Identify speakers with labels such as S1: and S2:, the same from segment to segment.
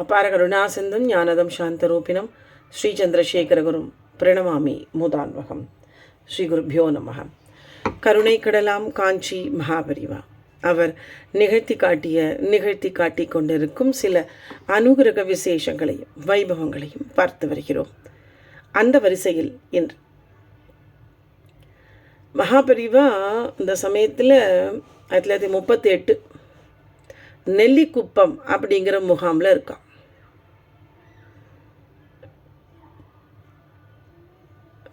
S1: அபார கருணாசிந்தும் ஞானதம் சாந்தரூபிணம் ஸ்ரீ சந்திரசேகரகுரும் பிரணமாமி மூதான்வகம். ஸ்ரீ குருபியோ நமக கருணை கடலாம் காஞ்சி மகாபரிவா. அவர் நிகழ்த்தி காட்டிய நிகழ்த்தி காட்டிக் கொண்டிருக்கும் சில அனுகிரக விசேஷங்களையும் வைபவங்களையும் பார்த்து வருகிறோம். அந்த வரிசையில் இன்று. மகாபரிவா இந்த சமயத்தில் ஆயிரத்தி தொள்ளாயிரத்தி முப்பத்தி எட்டு நெல்லிக்குப்பம் அப்படிங்கிற முகாமில் இருக்கான்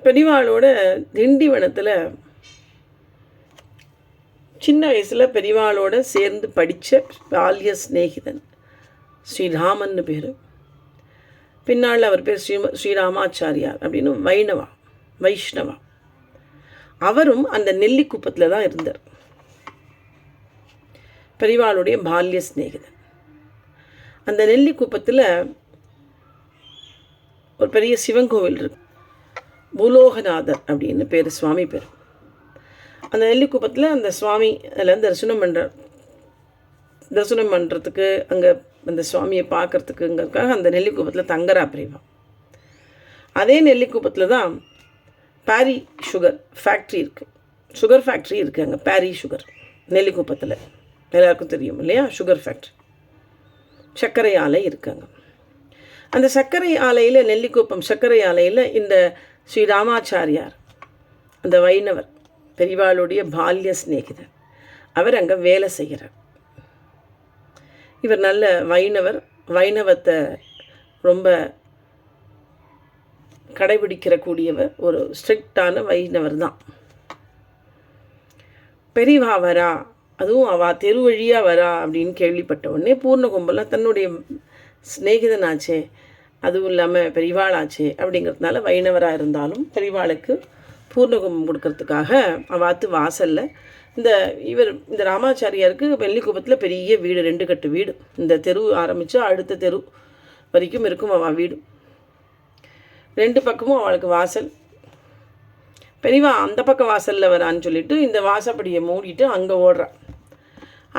S1: பெரியவாளோட திண்டிவனத்தில் சின்ன வயசில் பெரியவாளோட சேர்ந்து படித்த பால்ய சிநேகிதன் ஸ்ரீராமன்னு பேர். பின்னால் அவர் பேர் ஸ்ரீ ஸ்ரீராமாச்சாரியார் அப்படின்னு வைணவா வைஷ்ணவா. அவரும் அந்த நெல்லிக்குப்பத்தில் தான் இருந்தார். பெரியவாளுடைய பால்ய சிநேகிதன். அந்த நெல்லிக்குப்பத்தில் ஒரு பெரிய சிவன் கோவில் இருக்கு. பூலோகநாதர் அப்படின்னு பேர் சுவாமி பேர். அந்த நெல்லிக்குப்பத்தில் அந்த சுவாமி அதில் தரிசனம் பண்ணுற தரிசனம் பண்ணுறதுக்கு அங்கே அந்த சுவாமியை பார்க்குறதுக்குங்கிறதுக்காக அந்த நெல்லிக்குப்பத்தில் தங்குறா பிரிவா. அதே நெல்லிக்குப்பத்தில் தான் பாரி சுகர் ஃபேக்ட்ரி இருக்குது சுகர் ஃபேக்ட்ரி இருக்குது அங்கே பாரி சுகர் நெல்லிக்குப்பத்தில் எல்லாருக்கும் தெரியும் இல்லையா? சுகர் ஃபேக்ட்ரி சர்க்கரை ஆலை இருக்காங்க. அந்த சர்க்கரை ஆலையில் நெல்லிக்குப்பம் சர்க்கரை ஆலையில் இந்த ஸ்ரீ ராமாச்சாரியார் அந்த வைணவர் பெரிவாளுடைய பால்ய சிநேகிதர் அவர் அங்கே வேலை செய்கிறார். இவர் நல்ல வைணவர் வைணவத்தை ரொம்ப கடைபிடிக்கிற கூடியவர் ஒரு ஸ்ட்ரிக்டான வைணவர் தான். பெரிவாவரா அதுவும் அவள் தெரு வழியாக வரா அப்படின்னு கேள்விப்பட்ட உடனே பூர்ண கும்பலாக தன்னுடைய சிநேகிதனாச்சே அதுவும் இல்லாமல் பெரிவாளாச்சே அப்படிங்கிறதுனால வைணவராக இருந்தாலும் பெரிவாளுக்கு பூர்ணகும்பம் கொடுக்கறதுக்காக அவாத்து வாசலில் இந்த இவர் இந்த ராமாச்சாரியாருக்கு வெள்ளிக்குப்பத்தில் பெரிய வீடு ரெண்டு கட்டு வீடு. இந்த தெரு ஆரம்பித்து அடுத்த தெரு வரைக்கும் இருக்கும் அவள் வீடு. ரெண்டு பக்கமும் அவளுக்கு வாசல். பெரியவா அந்த பக்கம் வாசலில் வரான்னு சொல்லிட்டு இந்த வாசப்படியை மூடிட்டு அங்கே ஓடுறா.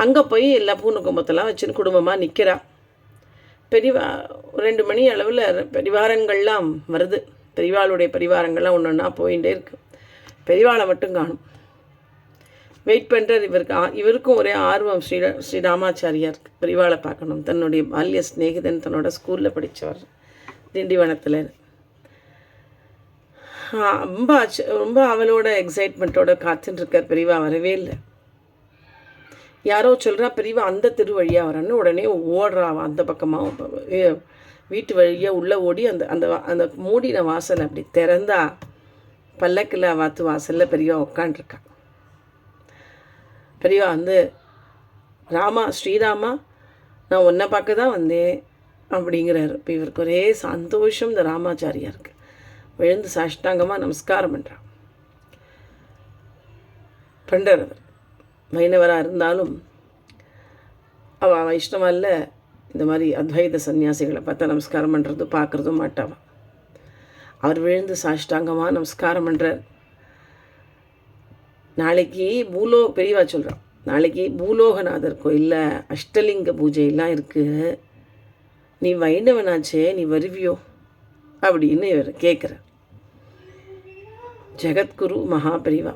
S1: அங்கே போய் எல்லா பூர்ண கும்பத்தெல்லாம் வச்சுன்னு குடும்பமாக நிற்கிறா பெரிவா ரெண்டு மணி அளவில் பரிவாரங்கள்லாம் வருது. பெரிவாளுடைய பரிவாரங்கள்லாம் ஒன்று ஒன்றா போயிட்டே இருக்கு. பெரிவாளை மட்டும் காணும். வெயிட் பண்ணுறார் இவருக்கு. ஆ- இவருக்கும் ஒரே ஆர்வம் ஸ்ரீ ஸ்ரீ ராமாச்சாரியார் பெரிவாளை பார்க்கணும். தன்னுடைய பால்ய சிநேகிதன் தன்னோட ஸ்கூலில் படித்தவர் திண்டிவனத்தில் ரொம்ப ரொம்ப அவளோட எக்ஸைட்மெண்ட்டோட காத்துட்டு இருக்கார். பெரியவா வரவே இல்லை. யாரோ சொல்கிறா பெரியவா அந்த தெரு வழியாக வரன்னு உடனே ஓடுறான் அந்த பக்கமாக வீட்டு வழியாக உள்ளே ஓடி அந்த அந்த வா- அந்த மூடின வாசல் அப்படி திறந்தா பல்லக்கில் வாத்து வாசலில் பெரியவா உட்காண்டிருக்கா பெரியவா வந்து ராமா ஸ்ரீராமா நான் உன்னை பார்க்க தான் வந்தேன் அப்படிங்கிறாரு. இப்போ இவருக்கு ஒரே சந்தோஷம் இந்த ராமாச்சாரியாருக்கு விழுந்து சாஷ்டாங்கமாக நமஸ்காரம் பண்ணுறான் பண்ணுறார் வைணவராக இருந்தாலும் அவள் வைஷ்ணவா இல்லை இந்த மாதிரி அத்வைத சன்னியாசிகளை பார்த்தா நமஸ்காரம் பண்ணுறது பார்க்குறதும் மாட்டாவா? அவர் விழுந்து சாஷ்டாங்கமாக நமஸ்காரம் பண்ணுறார் நாளைக்கு பூலோ பெரியவா சொல்கிறான் நாளைக்கு பூலோகநாதர் கோயிலில் அஷ்டலிங்க பூஜையெல்லாம் இருக்குது நீ வைணவனாச்சே நீ வருவியோ? அப்படின்னு இவர் கேட்குறார் ஜெகத்குரு மகாபெரிவா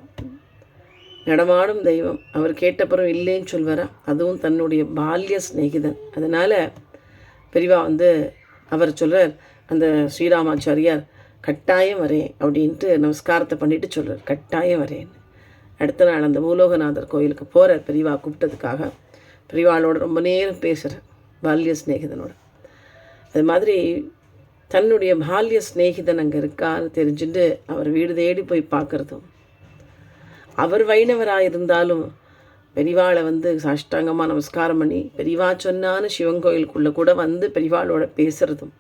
S1: நடமாடும் தெய்வம். அவர் கேட்டப்புறம் இல்லைன்னு சொல்வாரா? அதுவும் தன்னுடைய பால்ய சிநேகிதன். அதனால் பெரிவா வந்து அவர் சொல்கிறார் அந்த ஸ்ரீராமாச்சாரியார் கட்டாயம் வரேன் அப்படின்ட்டு நமஸ்காரத்தை பண்ணிட்டு சொல்கிறார் கட்டாயம் வரேன். அடுத்த நாள் அந்த பூலோகநாதர் கோயிலுக்கு போகிறார் பெரியவா கூப்பிட்டதுக்காக. பெரியவாளோட ரொம்ப நேரம் பேசுகிறார் பால்ய சிநேகிதனோட. அது மாதிரி தன்னுடைய பால்ய சிநேகிதன் அங்கே இருக்கான்னு தெரிஞ்சுட்டு அவர் வீடு தேடி போய் பார்க்குறதும் அவர் வைணவராக இருந்தாலும் பெரிவாளை வந்து சாஷ்டாங்கமாக நமஸ்காரம் பண்ணி பெரிவா சொன்னான்னு சிவன் கோயிலுக்குள்ளே கூட வந்து பெரிவாளோட பேசுகிறதும்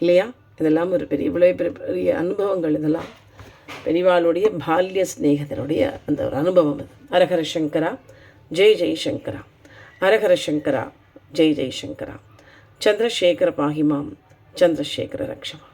S1: இல்லையா? இதெல்லாம் ஒரு பெரிய இவ்வளோ பெரிய பெரிய அனுபவங்கள் இதெல்லாம். பெரிவாளுடைய பால்ய சிநேகிதனுடைய அந்த ஒரு அனுபவம் அது ஹரஹர சங்கரா ஜெய் ஜெய் சங்கரா. ஹரஹர சங்கரா ஜெய் ஜெய்சங்கரா சந்திரசேகர பாகிமாம் சந்திரசேகர ரக்ஷமா